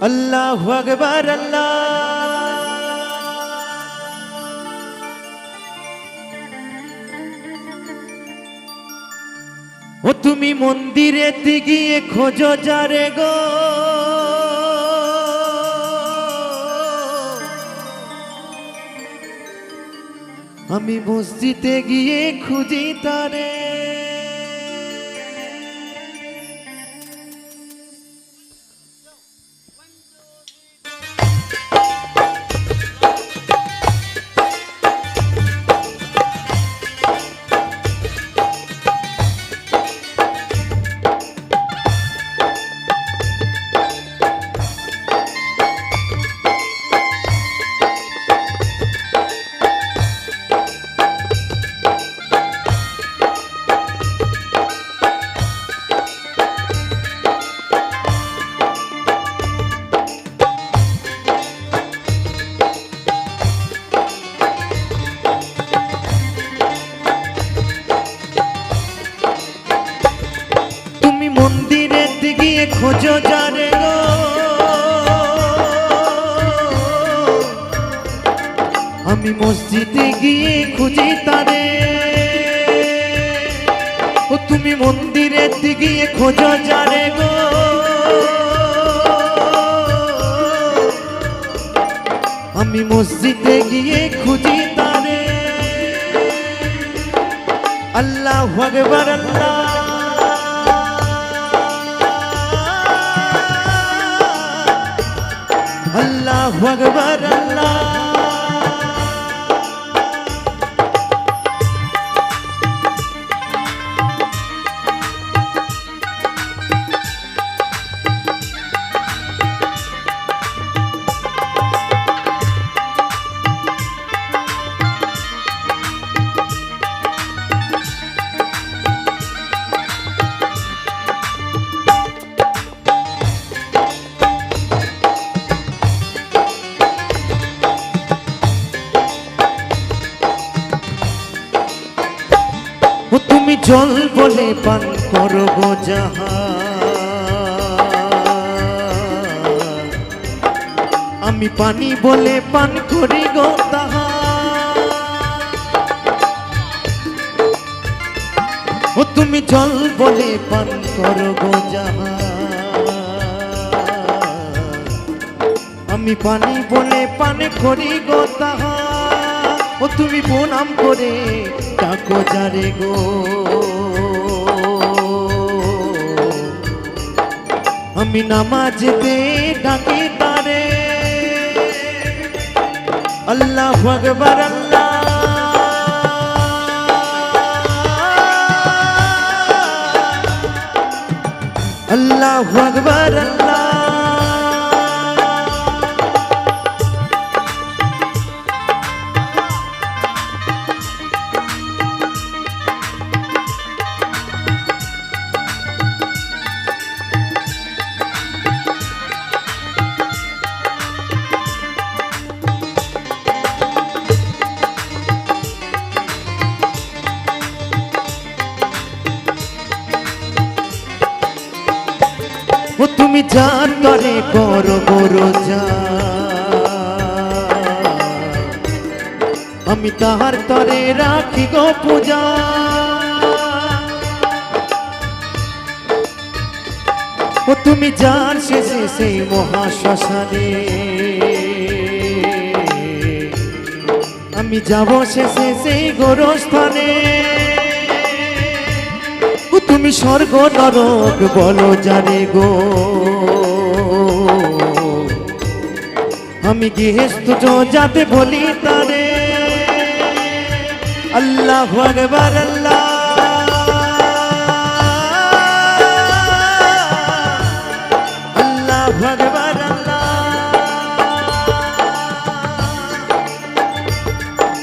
আল্লাহ আকবার, আল্লাহ। ও তুমি মন্দিরে গিয়ে খোঁজো যারে গো। আমি মসজিদে গিয়ে খুঁজি তারে। খোঁজো যারে গো। আমি মসজিদে গিয়ে খুঁজি তারে। ও তুমি মন্দিরে গিয়ে খোঁজো যারে গো। আমি মসজিদে গিয়ে খুঁজি তারে। আল্লাহ আকবার, আল্লাহ আল্লাহ আকবার আল্লাহ। জল বলে পান করো গো যাহা। আমি পানি বলে পান করি গো ও তুমি জল বলে পান করো গো যাহা। আমি পানি বলে পান করি গো তাহা। তুমি প্রণাম করে ডাকো যারে গো। আমি নামাজ দে ডাকি তারে। আল্লাহ আকবার, আল্লাহ। আল্লাহ আকবার, আল্লাহ। ও তুমি যার করে করো বড় যা। আমি তাহার তরে রাখি গো পূজা। ও তুমি যার শেষে সেই মহাশ্মশানে। আমি যাব শেষে সেই গোরস্থানে। তুমি স্বর্গ নরক বলো জানে গো। আমি গৃহস্থ যাতে বলি তারে। আল্লাহ আকবার, আল্লাহ।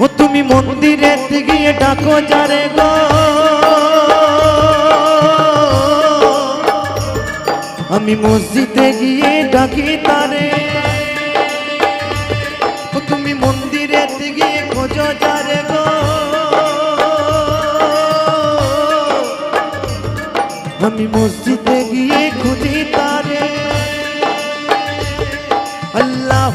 ও তুমি মন্দিরে গিয়ে ডাকো যারে গো। আমি মসজিদে গিয়ে ডাকি তারে। তুমি মন্দিরে গিয়ে খোঁজো যারে গো। আমি মসজিদে গিয়ে খুঁজি তারে। আল্লাহ